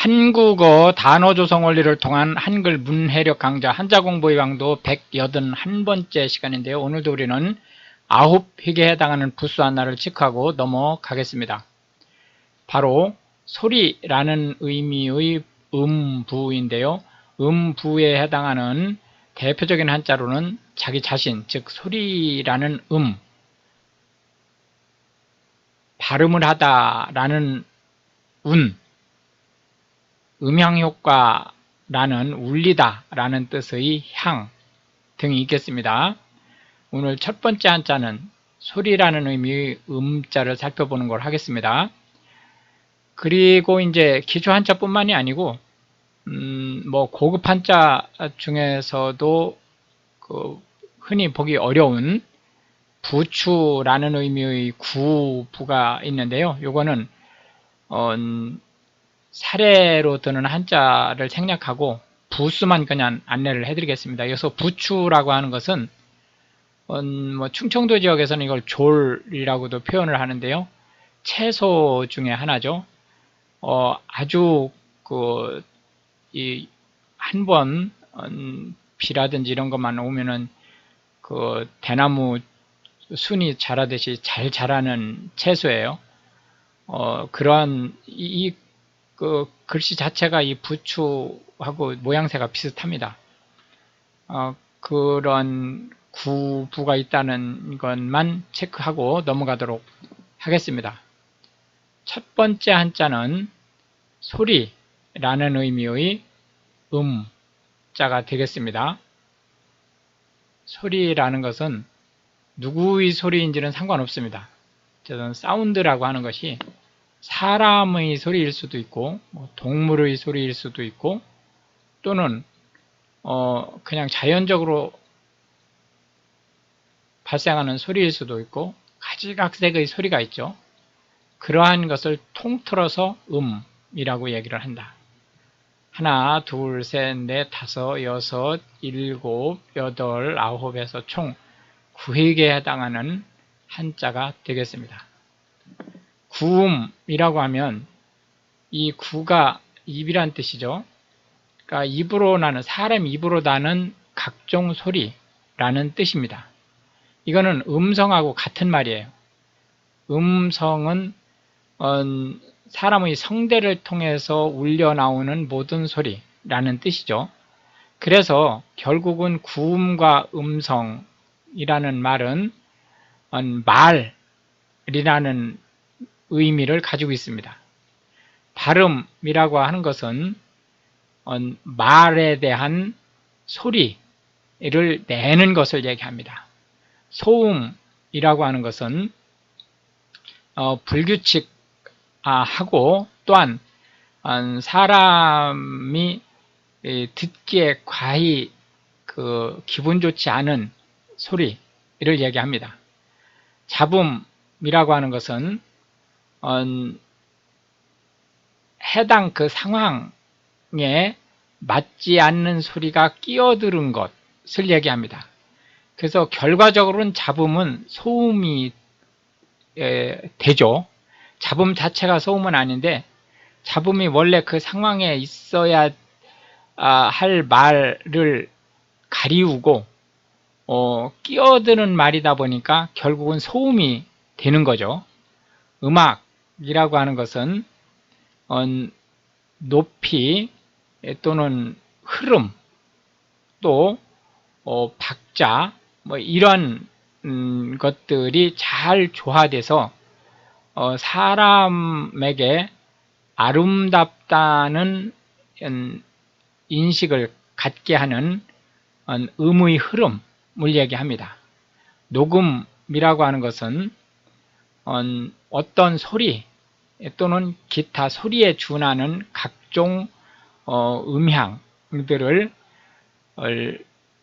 한국어 단어 조성 원리를 통한 한글 문해력 강좌 한자 공부의 강도 181번째 시간인데요. 오늘도 우리는 아홉 획에 해당하는 부수 하나를 체크하고 넘어가겠습니다. 바로 소리라는 의미의 음부인데요. 음부에 해당하는 대표적인 한자로는 자기 자신, 즉 소리라는 음, 발음을 하다라는 운, 음향효과라는 울리다라는 뜻의 향 등이 있겠습니다. 오늘 첫 번째 한자는 소리라는 의미의 음자를 살펴보는 걸 하겠습니다. 그리고 이제 기초 한자뿐만이 아니고 음, 뭐 고급 한자 중에서도 그 흔히 보기 어려운 부추라는 의미의 구부가 있는데요. 요거는 어, 사례로 드는 한자를 생략하고 부수만 그냥 안내를 해드리겠습니다. 여기서 부추라고 하는 것은 어, 뭐 충청도 지역에서는 이걸 졸이라고도 표현을 하는데요. 채소 중에 하나죠. 어, 아주 그 이 한번 음, 비라든지 이런 것만 오면은 그 대나무 순이 자라듯이 잘 자라는 채소예요. 어, 그러한 이, 이, 그 글씨 자체가 이 부추하고 모양새가 비슷합니다. 어, 그런 구부가 있다는 것만 체크하고 넘어가도록 하겠습니다. 첫 번째 한자는 소리라는 의미의 음자가 되겠습니다. 소리라는 것은 누구의 소리인지는 상관없습니다. 저는 사운드라고 하는 것이 사람의 소리일 수도 있고 뭐 동물의 소리일 수도 있고 또는 어 그냥 자연적으로 발생하는 소리일 수도 있고 가지각색의 소리가 있죠. 그러한 것을 통틀어서 음이라고 얘기를 한다. 하나, 둘, 셋, 넷, 다섯, 여섯, 일곱, 여덟, 아홉에서 총 9획에 해당하는 한자가 되겠습니다. 구음이라고 하면 이 구가 입이란 뜻이죠. 그러니까 입으로 나는 사람 입으로 나는 각종 소리라는 뜻입니다. 이거는 음성하고 같은 말이에요. 음성은 어, 사람의 성대를 통해서 울려 나오는 모든 소리라는 뜻이죠. 그래서 결국은 구음과 음성이라는 말은 어, 말이라는 의미를 가지고 있습니다. 발음이라고 하는 것은 어, 말에 대한 소리를 내는 것을 얘기합니다. 소음이라고 하는 것은 어, 불규칙하고 또한 어, 사람이 듣기에 과히 그 기분 좋지 않은 소리를 얘기합니다. 잡음이라고 하는 것은 어, 해당 그 상황에 맞지 않는 소리가 끼어드는 것을 얘기합니다. 그래서 결과적으로는 잡음은 소음이 되죠. 잡음 자체가 소음은 아닌데 잡음이 원래 그 상황에 있어야 아, 할 말을 가리우고 어, 끼어드는 말이다 보니까 결국은 소음이 되는 거죠. 음악 이라고 하는 것은 어, 높이 또는 흐름 또 어, 박자 뭐 이런 음, 것들이 잘 조화돼서 어, 사람에게 아름답다는 음, 인식을 갖게 하는 음, 음의 흐름을 얘기합니다. 녹음이라고 하는 것은 음, 어떤 소리 또는 기타 소리에 준하는 각종 어, 음향들을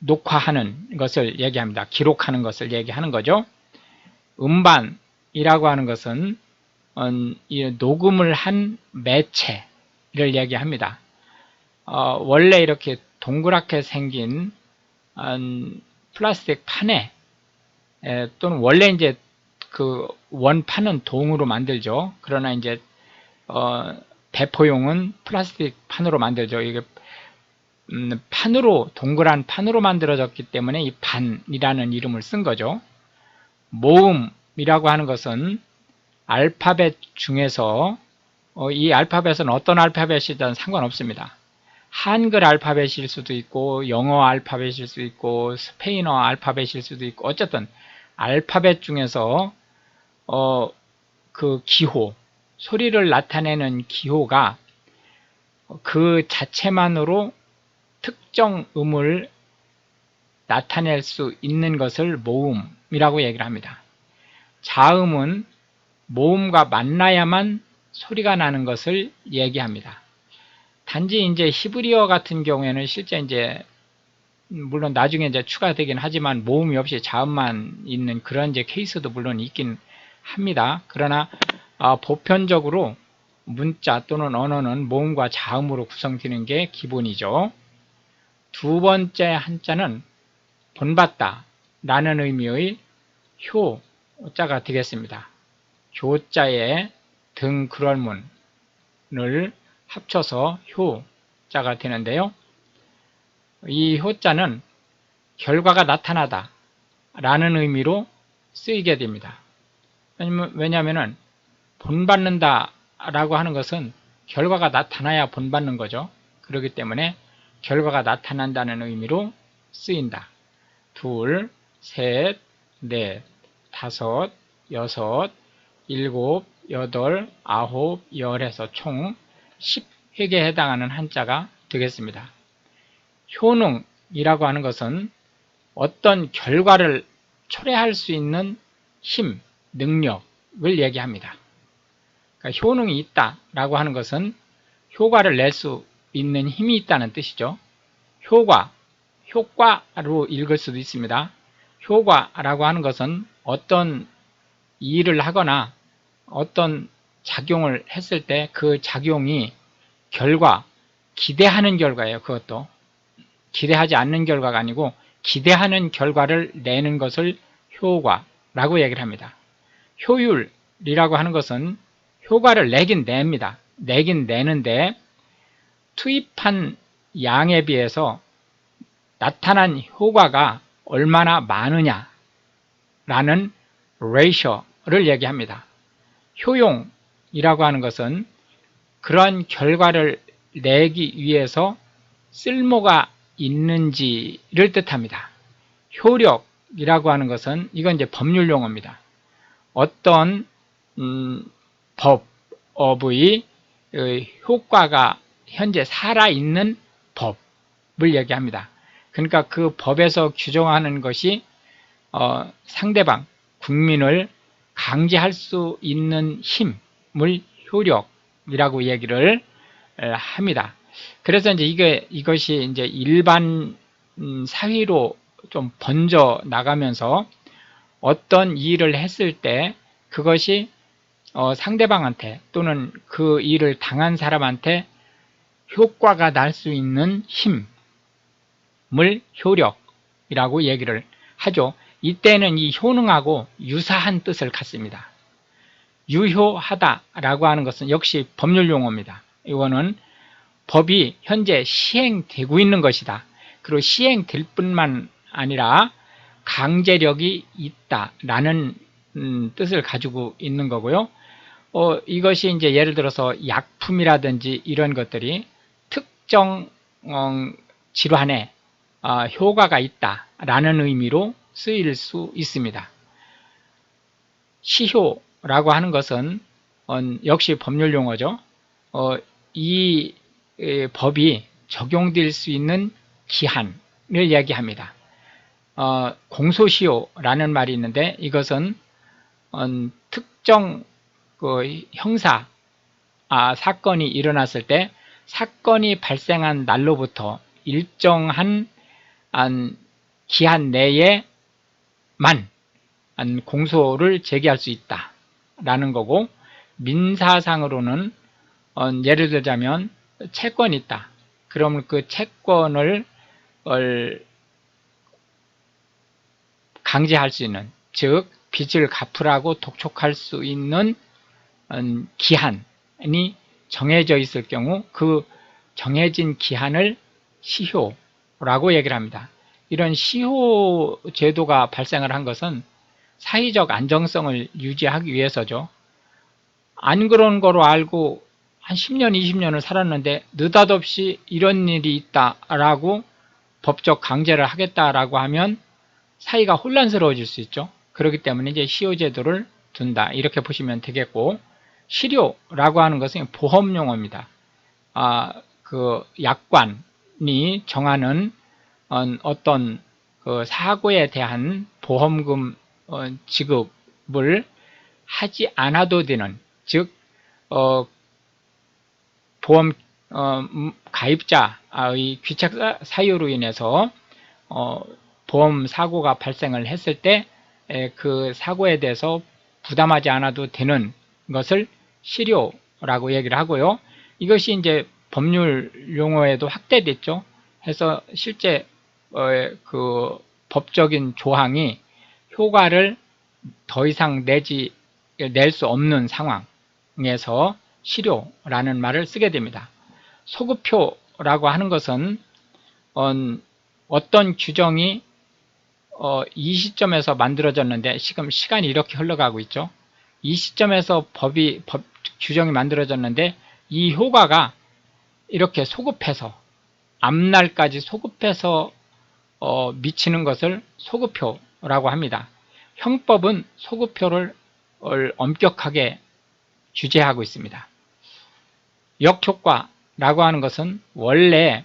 녹화하는 것을 얘기합니다. 기록하는 것을 얘기하는 거죠. 음반이라고 하는 것은 녹음을 한 매체를 얘기합니다. 어, 원래 이렇게 동그랗게 생긴 플라스틱 판에 또는 원래 이제 그 원판은 동으로 만들죠. 그러나 이제 어, 대포용은 플라스틱 판으로 만들죠. 이게 음, 판으로 동그란 판으로 만들어졌기 때문에 이 판이라는 이름을 쓴 거죠. 모음이라고 하는 것은 알파벳 중에서 어, 이 알파벳은 어떤 알파벳이든 상관없습니다. 한글 알파벳일 수도 있고 영어 알파벳일 수도 있고 스페인어 알파벳일 수도 있고 어쨌든 알파벳 중에서 어, 그 기호 소리를 나타내는 기호가 그 자체만으로 특정 음을 나타낼 수 있는 것을 모음이라고 얘기를 합니다. 자음은 모음과 만나야만 소리가 나는 것을 얘기합니다. 단지 이제 히브리어 같은 경우에는 실제 이제 물론 나중에 이제 추가되긴 하지만 모음이 없이 자음만 있는 그런 이제 케이스도 물론 있긴 합니다. 그러나 아, 보편적으로 문자 또는 언어는 모음과 자음으로 구성되는 게 기본이죠. 두 번째 한자는 본받다 라는 의미의 효 자가 되겠습니다. 교자에 등 그럴문을 합쳐서 효 자가 되는데요. 이 효자는 결과가 나타나다 라는 의미로 쓰이게 됩니다. 왜냐하면 본받는다 라고 하는 것은 결과가 나타나야 본받는 거죠. 그렇기 때문에 결과가 나타난다는 의미로 쓰인다. 둘, 셋, 넷, 다섯, 여섯, 일곱, 여덟, 아홉, 열에서 총 10획에 해당하는 한자가 되겠습니다. 효능이라고 하는 것은 어떤 결과를 초래할 수 있는 힘, 능력을 얘기합니다. 그러니까 효능이 있다라고 하는 것은 효과를 낼 수 있는 힘이 있다는 뜻이죠. 효과, 효과로 읽을 수도 있습니다. 효과라고 하는 것은 어떤 일을 하거나 어떤 작용을 했을 때 그 작용이 결과, 기대하는 결과예요. 그것도. 기대하지 않는 결과가 아니고 기대하는 결과를 내는 것을 효과라고 얘기를 합니다. 효율이라고 하는 것은 효과를 내긴 냅니다. 내긴 내는데 투입한 양에 비해서 나타난 효과가 얼마나 많으냐 라는 레이셔를 얘기합니다. 효용이라고 하는 것은 그러한 결과를 내기 위해서 쓸모가 있는지를 뜻합니다. 효력이라고 하는 것은 이건 이제 법률 용어입니다. 어떤 음, 법의 효과가 현재 살아있는 법을 얘기합니다. 그러니까 그 법에서 규정하는 것이 어, 상대방, 국민을 강제할 수 있는 힘을 효력이라고 얘기를 합니다. 그래서 이제 이게 이것이 이제 일반 음, 사회로 좀 번져 나가면서 어떤 일을 했을 때 그것이 어, 상대방한테 또는 그 일을 당한 사람한테 효과가 날 수 있는 힘을 효력이라고 얘기를 하죠. 이때는 이 효능하고 유사한 뜻을 갖습니다. 유효하다라고 하는 것은 역시 법률 용어입니다. 이거는 법이 현재 시행되고 있는 것이다. 그리고 시행될 뿐만 아니라 강제력이 있다라는 음, 뜻을 가지고 있는 거고요. 어, 이것이 이제 예를 들어서 약품이라든지 이런 것들이 특정 어, 질환에 어, 효과가 있다라는 의미로 쓰일 수 있습니다. 시효라고 하는 것은 어, 역시 법률 용어죠. 어, 이 에, 법이 적용될 수 있는 기한을 이야기합니다. 어, 공소시효라는 말이 있는데 이것은 어, 특정 그 형사 아, 사건이 일어났을 때 사건이 발생한 날로부터 일정한 기한 내에만 공소를 제기할 수 있다라는 거고 민사상으로는 어, 예를 들자면 채권이 있다. 그러면 그 채권을 강제할 수 있는 즉 빚을 갚으라고 독촉할 수 있는 기한이 정해져 있을 경우 그 정해진 기한을 시효라고 얘기를 합니다. 이런 시효 제도가 발생을 한 것은 사회적 안정성을 유지하기 위해서죠. 안 그런 거로 알고 한 10년, 20년을 살았는데 느닷없이 이런 일이 있다라고 법적 강제를 하겠다라고 하면 사회가 혼란스러워질 수 있죠. 그렇기 때문에 이제 시효 제도를 둔다. 이렇게 보시면 되겠고, 실효라고 하는 것은 보험 용어입니다. 아, 그 약관이 정하는 어, 어떤 그 사고에 대한 보험금 어, 지급을 하지 않아도 되는 즉 어, 보험 어, 음, 가입자의 귀책 사유로 인해서 어, 보험 사고가 발생을 했을 때 그 사고에 대해서 부담하지 않아도 되는 것을 실효라고 얘기를 하고요. 이것이 이제 법률 용어에도 확대됐죠. 해서 실제 어, 그 법적인 조항이 효과를 더 이상 내지 낼 수 없는 상황에서 실효라는 말을 쓰게 됩니다. 소급효라고 하는 것은 어떤 규정이 어, 이 시점에서 만들어졌는데 지금 시간이 이렇게 흘러가고 있죠. 이 시점에서 법이 법 규정이 만들어졌는데 이 효과가 이렇게 소급해서 앞날까지 소급해서 어, 미치는 것을 소급효라고 합니다. 형법은 소급효를 엄격하게 규제하고 있습니다. 역효과라고 하는 것은 원래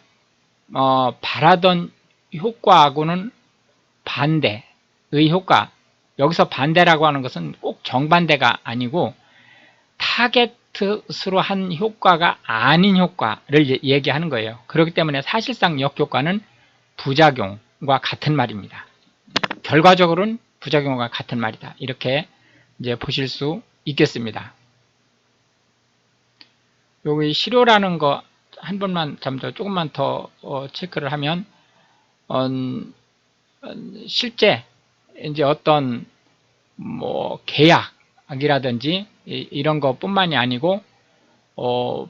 어, 바라던 효과하고는 반대의 효과 여기서 반대라고 하는 것은 꼭 정반대가 아니고 타겟으로 한 효과가 아닌 효과를 얘기하는 거예요. 그렇기 때문에 사실상 역효과는 부작용과 같은 말입니다. 결과적으로는 부작용과 같은 말이다. 이렇게 이제 보실 수 있겠습니다. 여기 실효라는 거 한 번만 잠더 조금만 더 어, 체크를 하면 어, 실제 이제 어떤 뭐 계약이라든지 이런 것뿐만이 아니고 어,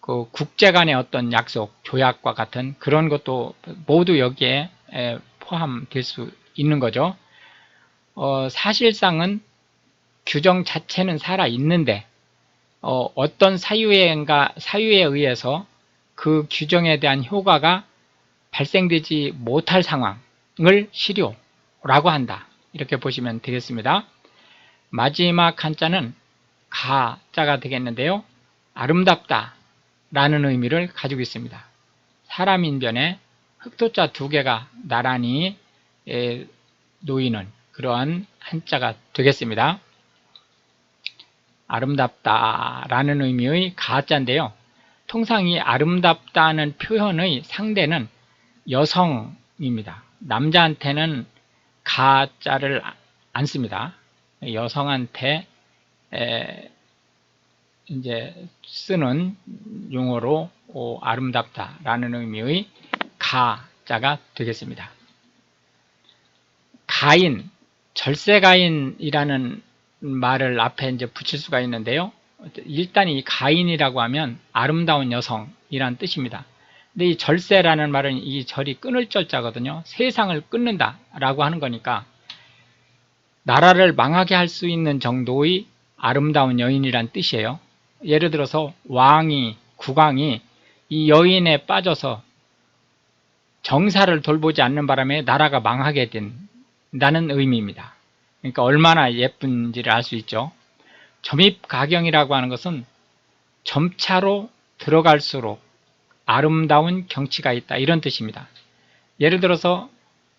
그 국제 간의 어떤 약속, 조약과 같은 그런 것도 모두 여기에 포함될 수 있는 거죠. 어, 사실상은 규정 자체는 살아 있는데 어, 떤 사유에인가 사유에 의해서 그 규정에 대한 효과가 발생되지 못할 상황 을 실효라고 한다. 이렇게 보시면 되겠습니다. 마지막 한자는 가자가 되겠는데요. 아름답다 라는 의미를 가지고 있습니다. 사람인변에 흑토자 두 개가 나란히 놓이는 그러한 한자가 되겠습니다. 아름답다 라는 의미의 가자인데요. 통상 이 아름답다는 표현의 상대는 여성입니다. 남자한테는 가자를 안 씁니다. 여성한테 이제 쓰는 용어로 아름답다라는 의미의 가자가 되겠습니다. 가인, 절세가인이라는 말을 앞에 이제 붙일 수가 있는데요. 일단 이 가인이라고 하면 아름다운 여성이란 뜻입니다. 근데 이 절세라는 말은 이 절이 끊을 절자거든요. 세상을 끊는다라고 하는 거니까 나라를 망하게 할 수 있는 정도의 아름다운 여인이란 뜻이에요. 예를 들어서 왕이 국왕이 이 여인에 빠져서 정사를 돌보지 않는 바람에 나라가 망하게 된다는 의미입니다. 그러니까 얼마나 예쁜지를 알 수 있죠. 점입 가경이라고 하는 것은 점차로 들어갈수록 아름다운 경치가 있다 이런 뜻입니다. 예를 들어서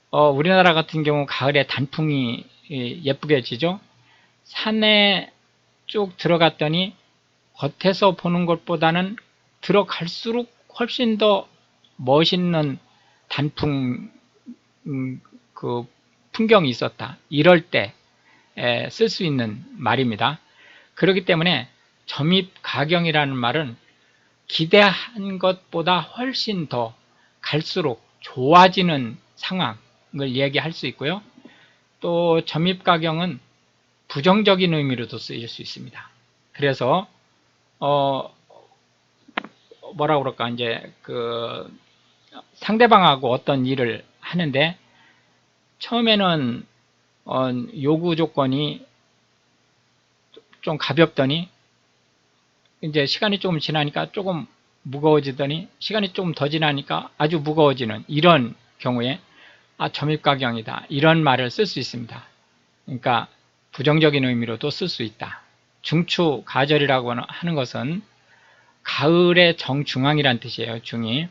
어, 우리나라 같은 경우 가을에 단풍이 예쁘게 지죠. 산에 쭉 들어갔더니 겉에서 보는 것보다는 들어갈수록 훨씬 더 멋있는 단풍 음, 그 풍경이 있었다. 이럴 때 쓸 수 있는 말입니다. 그렇기 때문에 점입 가경이라는 말은 기대한 것보다 훨씬 더 갈수록 좋아지는 상황을 얘기할 수 있고요. 또 점입 가경은 부정적인 의미로도 쓰일 수 있습니다. 그래서 어, 뭐라 그럴까 이제 그 상대방하고 어떤 일을 하는데 처음에는 어, 요구 조건이 좀 가볍더니 이제 시간이 조금 지나니까 조금 무거워지더니 시간이 조금 더 지나니까 아주 무거워지는 이런 경우에 아 점입가경이다 이런 말을 쓸 수 있습니다. 그러니까 부정적인 의미로도 쓸 수 있다. 중추 가절이라고 하는 것은 가을의 정중앙이란 뜻이에요. 중이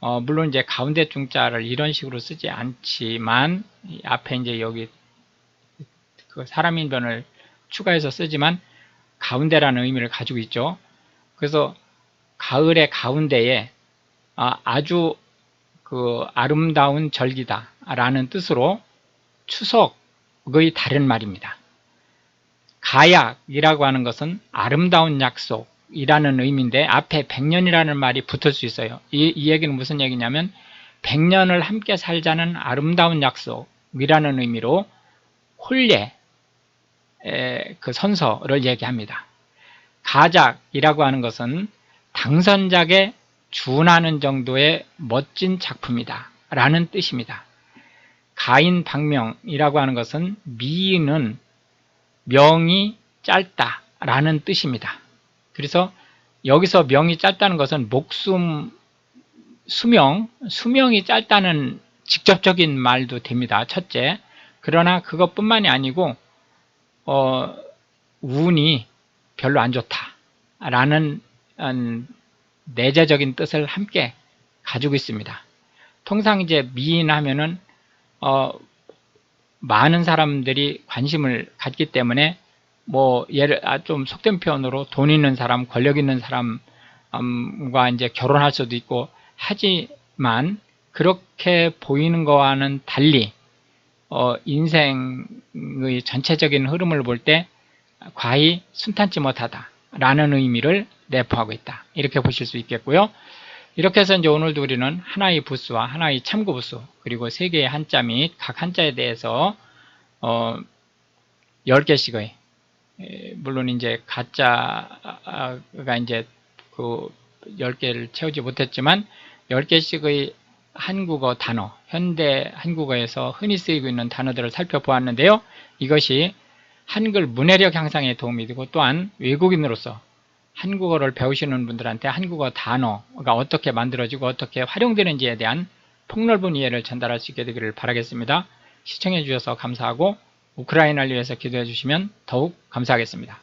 어, 물론 이제 가운데 중자를 이런 식으로 쓰지 않지만 이 앞에 이제 여기 그 사람인 변을 추가해서 쓰지만 가운데라는 의미를 가지고 있죠. 그래서 가을의 가운데에 아, 아주 그 아름다운 절기다 라는 뜻으로 추석의 다른 말입니다. 가약이라고 하는 것은 아름다운 약속이라는 의미인데 앞에 백년이라는 말이 붙을 수 있어요. 이, 이 얘기는 무슨 얘기냐면 백년을 함께 살자는 아름다운 약속이라는 의미로 혼례 그 선서를 얘기합니다. 가작이라고 하는 것은 당선작에 준하는 정도의 멋진 작품이다 라는 뜻입니다. 가인 박명이라고 하는 것은 미인은 명이 짧다 라는 뜻입니다. 그래서 여기서 명이 짧다는 것은 목숨 수명, 수명이 짧다는 직접적인 말도 됩니다. 첫째. 그러나 그것뿐만이 아니고 어, 운이 별로 안 좋다라는 음, 내재적인 뜻을 함께 가지고 있습니다. 통상 이제 미인하면은 어, 많은 사람들이 관심을 갖기 때문에 뭐 예를 아, 좀 속된 표현으로 돈 있는 사람, 권력 있는 사람과 이제 결혼할 수도 있고 하지만 그렇게 보이는 거와는 달리 어, 인생의 전체적인 흐름을 볼 때 과히 순탄치 못하다라는 의미를 내포하고 있다. 이렇게 보실 수 있겠고요. 이렇게 해서 이제 오늘도 우리는 하나의 부수와 하나의 참고 부수 그리고 세 개의 한자 및 각 한자에 대해서 어 10개씩의 물론 이제 가짜가 이제 그 10개를 채우지 못했지만 10개씩의 한국어 단어, 현대 한국어에서 흔히 쓰이고 있는 단어들을 살펴보았는데요. 이것이 한글 문해력 향상에 도움이 되고 또한 외국인으로서 한국어를 배우시는 분들한테 한국어 단어가 어떻게 만들어지고 어떻게 활용되는지에 대한 폭넓은 이해를 전달할 수 있게 되기를 바라겠습니다. 시청해 주셔서 감사하고 우크라이나를 위해서 기도해 주시면 더욱 감사하겠습니다.